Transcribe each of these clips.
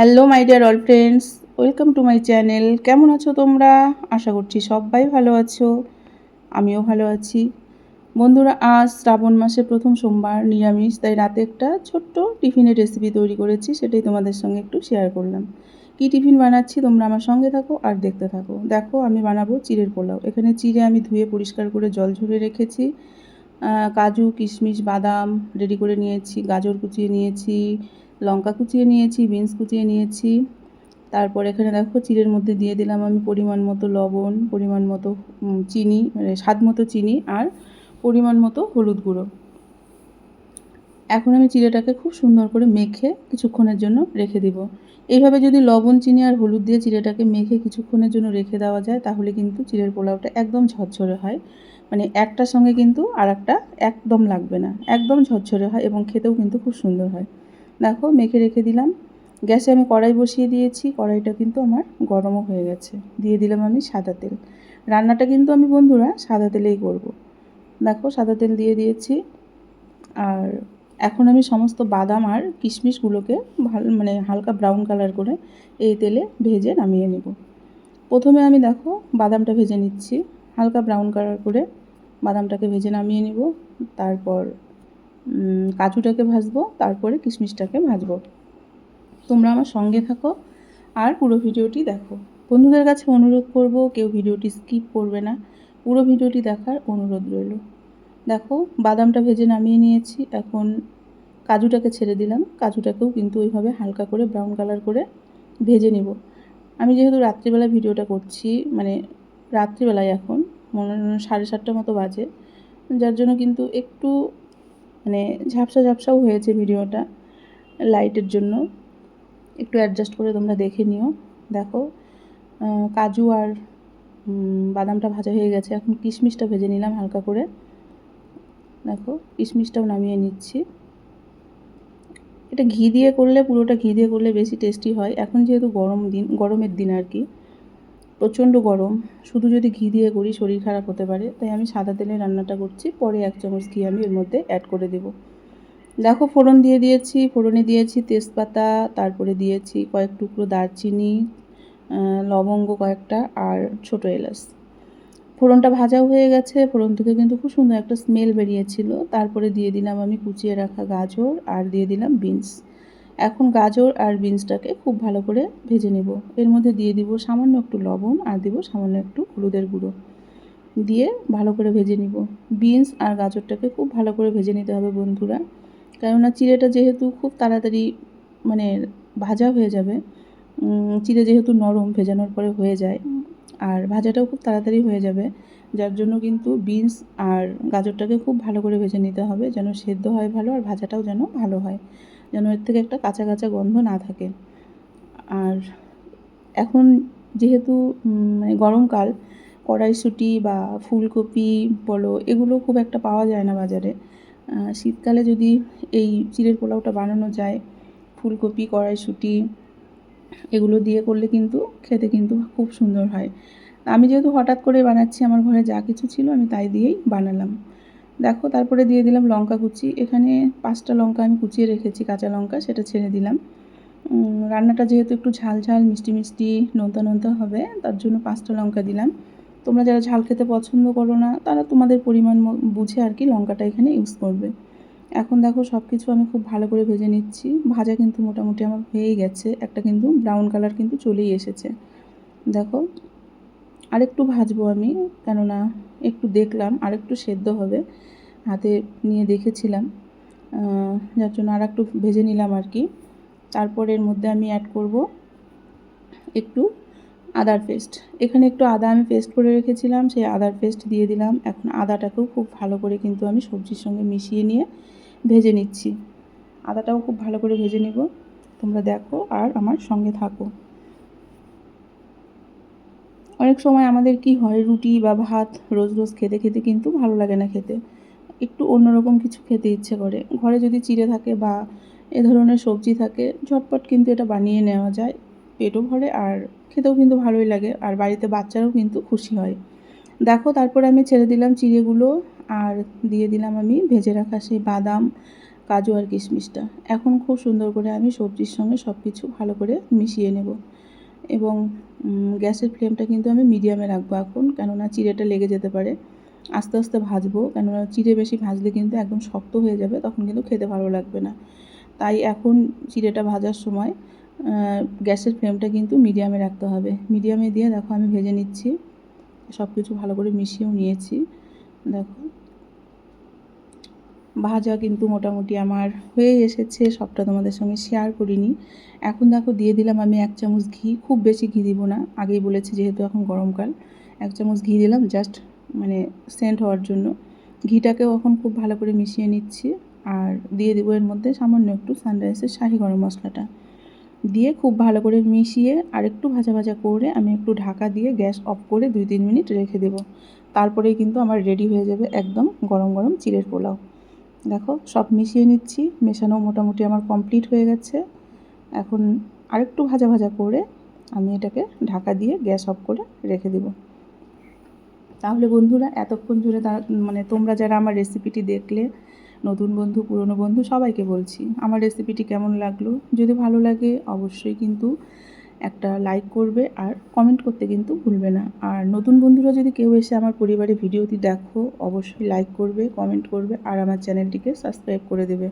Hello my dear all friends welcome to my channel কেমন আছো তোমরা? আশা করছি সবাই ভালো আছো। আমিও ভালো আছি। বন্ধুরা, আজ শ্রাবণ মাসের প্রথম সোমবার, নিরামিষ, তাই রাতে একটা ছোট্ট টিফিনের রেসিপি তৈরি করেছি, সেটাই তোমাদের সঙ্গে একটু শেয়ার করলাম। কি টিফিন বানাচ্ছি তোমরা আমার সঙ্গে থাকো আর দেখতে থাকো। দেখো, আমি বানাবো চিড়ের পোলাও। এখানে চিড়ে আমি ধুয়ে পরিষ্কার করে জল ঝরে রেখেছি। কাজু, কিশমিশ, বাদাম রেডি করে নিয়েছি, গাজর কুচিয়ে নিয়েছি লঙ্কা কুচিয়ে নিয়েছি, বিনস কুচিয়ে নিয়েছি। তারপর এখানে দেখো চিড়ের মধ্যে দিয়ে দিলাম আমি পরিমাণ মতো লবণ, পরিমাণ মতো চিনি মানে স্বাদ মতো চিনি আর পরিমাণ মতো হলুদ গুঁড়ো। এখন আমি চিড়েটাকে খুব সুন্দর করে মেখে কিছুক্ষণের জন্য রেখে দিব। এইভাবে যদি লবণ, চিনি আর হলুদ দিয়ে চিড়েটাকে মেখে কিছুক্ষণের জন্য রেখে দেওয়া যায়, তাহলে কিন্তু চিড়ের পোলাওটা একদম ঝরঝরে হয়। মানে একটার সঙ্গে কিন্তু আর একটা একদম লাগবে না, একদম ঝরঝরে হয় এবং খেতেও কিন্তু খুব সুন্দর হয়। দেখো মেখে রেখে দিলাম। গ্যাসে আমি কড়াই বসিয়ে দিয়েছি, কড়াইটা কিন্তু আমার গরমও হয়ে গেছে। দিয়ে দিলাম আমি সাদা তেল। রান্নাটা কিন্তু আমি বন্ধুরা সাদা তেলেই করব। দেখো সাদা তেল দিয়ে দিয়েছি। আর এখন আমি সমস্ত বাদাম আর কিশমিশগুলোকে ভালো মানে হালকা ব্রাউন কালার করে এই তেলে ভেজে নামিয়ে নেব। প্রথমে আমি দেখো বাদামটা ভেজে নিচ্ছি। হালকা ব্রাউন কালার করে বাদামটাকে ভেজে নামিয়ে নিব। তারপর কাজুটাকে ভাজবো, তারপরে কিশমিশটাকে ভাজবো। তোমরা আমার সঙ্গে থাকো আর পুরো ভিডিওটি দেখো। বন্ধুদের কাছে অনুরোধ করব, কেউ ভিডিওটি স্কিপ করবে না। পুরো ভিডিওটি দেখার অনুরোধ রইল। দেখো, বাদামটা ভেজে নামিয়ে নিয়েছি। এখন কাজুটাকে ছেড়ে দিলাম। কাজুটাকেও কিন্তু ওইভাবে হালকা করে ব্রাউন কালার করে ভেজে নিব। আমি যেহেতু রাত্রিবেলা ভিডিওটা করছি মানে রাত্রিবেলায় এখন, মনে সাড়ে সাতটা মতো বাজে, যার জন্য কিন্তু একটু মানে ঝাপসা ঝাপসাও হয়েছে ভিডিওটা লাইটের জন্য। একটু অ্যাডজাস্ট করে তোমরা দেখে নিও। দেখো কাজু আর বাদামটা ভাজা হয়ে গেছে। এখন কিশমিশটা ভেজে নিলাম হালকা করে। দেখো, কিশমিশটাও নামিয়ে নিচ্ছি। এটা ঘি দিয়ে করলে, পুরোটা ঘি দিয়ে করলে বেশি টেস্টি হয়। এখন যেহেতু গরম দিন, গরমের দিন আর কি। প্রচণ্ড গরম। শুধু যদি ঘি দিয়ে করি শরীর খারাপ হতে পারে। তাই আমি সাদা তেলে রান্নাটা করছি। পরে এক চামচ ঘি আমি এর মধ্যে অ্যাড করে দেব। দেখো ফোড়ন দিয়ে দিয়েছি। ফোড়নে দিয়েছি তেজপাতা, তারপরে দিয়েছি কয়েক টুকরো দারচিনি লবঙ্গ কয়েকটা আর ছোটো এলাচ। ফোড়নটা ভাজাও হয়ে গেছে। ফোড়ন থেকে কিন্তু খুব সুন্দর একটা স্মেল বেরিয়েছিল। তারপরে দিয়ে দিলাম আমি কুচিয়ে রাখা গাজর আর দিয়ে দিলাম বিনস এখন গাজর আর বিনসটাকে খুব ভালো করে ভেজে নেব। এর মধ্যে দিয়ে দিব সামান্য একটু লবণ আর দিব সামান্য একটু হলুদের গুঁড়ো। দিয়ে ভালো করে ভেজে নিব। বিনস আর গাজরটাকে খুব ভালো করে ভেজে নিতে হবে বন্ধুরা। কেননা চিড়েটা যেহেতু খুব তাড়াতাড়ি মানে ভাজা হয়ে যাবে চিড়ে যেহেতু নরম ভেজানোর পরে হয়ে যায় আর ভাজাটাও খুব তাড়াতাড়ি হয়ে যাবে, যার জন্য কিন্তু বিনস আর গাজরটাকে খুব ভালো করে ভেজে নিতে হবে যেন সেদ্ধ হয় ভালো আর ভাজাটাও যেন ভালো হয়। যেন এর থেকে একটা কাঁচা কাঁচা গন্ধ না থাকে। আর এখন যেহেতু মানে গরমকাল কড়াইশুঁটি বা ফুলকপি বলো, এগুলো খুব একটা পাওয়া যায় না বাজারে। শীতকালে যদি এই চিড়ের পোলাওটা বানানো যায়, ফুলকপি কড়াইশুঁটি এগুলো দিয়ে করলে কিন্তু, খেতে কিন্তু খুব সুন্দর হয়। আমি যেহেতু হঠাৎ করে বানাচ্ছি, আমার ঘরে যা কিছু ছিল আমি তাই দিয়েই বানালাম। দেখো, তারপরে দিয়ে দিলাম লঙ্কা কুচি। এখানে পাঁচটা লঙ্কা আমি কুচিয়ে রেখেছি, কাঁচা লঙ্কা, সেটা ছেড়ে দিলাম। রান্নাটা যেহেতু একটু ঝাল ঝাল, মিষ্টি মিষ্টি, নোনতা নোনতা হবে, তার জন্য পাঁচটা লঙ্কা দিলাম। তোমরা যারা ঝাল খেতে পছন্দ করো না, তারা তোমাদের পরিমাণ বুঝে আর কি লঙ্কাটা এখানে ইউজ করবে। এখন দেখো সব কিছু আমি খুব ভালো করে ভেজে নিচ্ছি। ভাজা কিন্তু মোটামুটি আমার হয়েই গেছে। একটা কিন্তু ব্রাউন কালার কিন্তু চলেই এসেছে। দেখো আরেকটু ভাজবো আমি, কেননা একটু দেখলাম, আরেকটু সেদ্ধ হবে, হাতে নিয়ে দেখেছিলাম যার জন্য আর একটু ভেজে নিলাম আর কি। তারপরে এর মধ্যে আমি অ্যাড করব একটু আদার পেস্ট এখানে একটু আদা আমি পেস্ট করে রেখেছিলাম, সেই আদার পেস্ট দিয়ে দিলাম। এখন আদাটাকেও খুব ভালো করে কিন্তু আমি সবজির সঙ্গে মিশিয়ে নিয়ে ভেজে নিচ্ছি। আদাটাও খুব ভালো করে ভেজে নিব। তোমরা দেখো আর আমার সঙ্গে থাকো। অনেক সময় আমাদের কি হয়, রুটি বা ভাত রোজ রোজ খেতে খেতে কিন্তু ভালো লাগে না খেতে। একটু অন্যরকম কিছু খেতে ইচ্ছে করে। ঘরে যদি চিড়ে থাকে বা এ ধরনের সবজি থাকে, ঝটপট কিন্তু এটা বানিয়ে নেওয়া যায় পেটও ভরে আর খেতেও কিন্তু ভালোই লাগে আর বাড়িতে বাচ্চারাও কিন্তু খুশি হয়। দেখো, তারপরে আমি ছেড়ে দিলাম চিড়েগুলো আর দিয়ে দিলাম আমি ভেজে রাখা সেই বাদাম, কাজু আর কিশমিশটা। এখন খুব সুন্দর করে আমি সবজির সঙ্গে সব কিছু ভালো করে মিশিয়ে নেব। এবং গ্যাসের ফ্লেমটা কিন্তু আমি মিডিয়ামে রাখব এখন, কেননা চিড়েটা লেগে যেতে পারে। আস্তে আস্তে ভাজবো, কেননা চিড়ে বেশি ভাজলে কিন্তু একদম শক্ত হয়ে যাবে, তখন কিন্তু খেতে ভালো লাগবে না। তাই এখন চিড়েটা ভাজার সময় গ্যাসের ফ্লেমটা কিন্তু মিডিয়ামে রাখতে হবে। মিডিয়ামে দিয়ে দেখো আমি ভেজে নিচ্ছি সব কিছু ভালো করে মিশিয়েও নিয়েছি। দেখো ভাজা কিন্তু মোটামুটি আমার হয়ে এসেছে, সবটা তোমাদের সঙ্গে শেয়ার করিনি। এখন দেখো, দিয়ে দিলাম আমি এক চামচ ঘি, খুব বেশি ঘি দিব না, আগেই বলেছি যেহেতু এখন গরমকাল। এক চামচ ঘি দিলাম জাস্ট মানে সেন্ট হওয়ার জন্য। ঘিটাকেও এখন খুব ভালো করে মিশিয়ে নিচ্ছি, আর দিয়ে দেবো এর মধ্যে সামান্য একটু সানরাইসের শাহি গরম মশলাটা। দিয়ে খুব ভালো করে মিশিয়ে আর একটু ভাজা ভাজা করে আমি একটু ঢাকা দিয়ে গ্যাস অফ করে দুই তিন মিনিট রেখে দেবো। তারপরেই কিন্তু আমার রেডি হয়ে যাবে একদম গরম গরম চিড়ের পোলাও। দেখো, সব মিশিয়ে নিচ্ছি। মেশানো মোটামুটি আমার কমপ্লিট হয়ে গেছে। এখন আরেকটু ভাজা ভাজা করে আমি এটাকে ঢাকা দিয়ে গ্যাস অফ করে রেখে দেব। তাহলে বন্ধুরা, এতক্ষণ জুড়ে তারা মানে তোমরা যারা আমার রেসিপিটি দেখলে, নতুন বন্ধু, পুরনো বন্ধু, সবাইকে বলছি, আমার রেসিপিটি কেমন লাগল? যদি ভালো লাগে, অবশ্যই কিন্তু একটা লাইক করবে আর কমেন্ট করতে কিন্তু ভুলবে না। আর নতুন বন্ধুরা যদি কেউ এসে আমার পরিবারের ভিডিওটি দেখো, অবশ্যই লাইক করবে কমেন্ট করবে আর আমার চ্যানেলটিকে সাবস্ক্রাইব করে দেবে।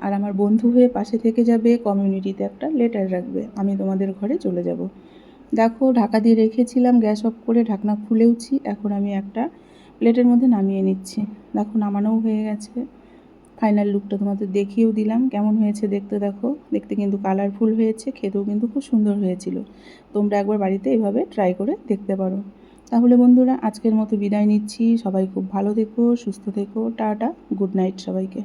আর আমার বন্ধু হয়ে পাশে থেকে যাবে কমিউনিটিতে একটা লেটার রাখবে, আমি তোমাদের ঘরে চলে যাব। দেখো, ঢাকা দিয়ে রেখেছিলাম, গ্যাস অফ করে ঢাকনা খুলেওছি, এখন আমি একটা প্লেটের মধ্যে নামিয়ে নিচ্ছি। দেখো, নামানোও হয়ে গেছে। ফাইনাল লুকটা তোমাদের দেখিয়েও দিলাম। কেমন হয়েছে দেখতে দেখো। দেখতে কিন্তু কালারফুল হয়েছে, খেতেও কিন্তু খুব সুন্দর হয়েছিল। তোমরা একবার বাড়িতে এভাবে ট্রাই করে দেখতে পারো। তাহলে বন্ধুরা, আজকের মতো বিদায় নিচ্ছি। সবাই খুব ভালো থেকো, সুস্থ থেকো, টাটা গুড নাইট সবাইকে।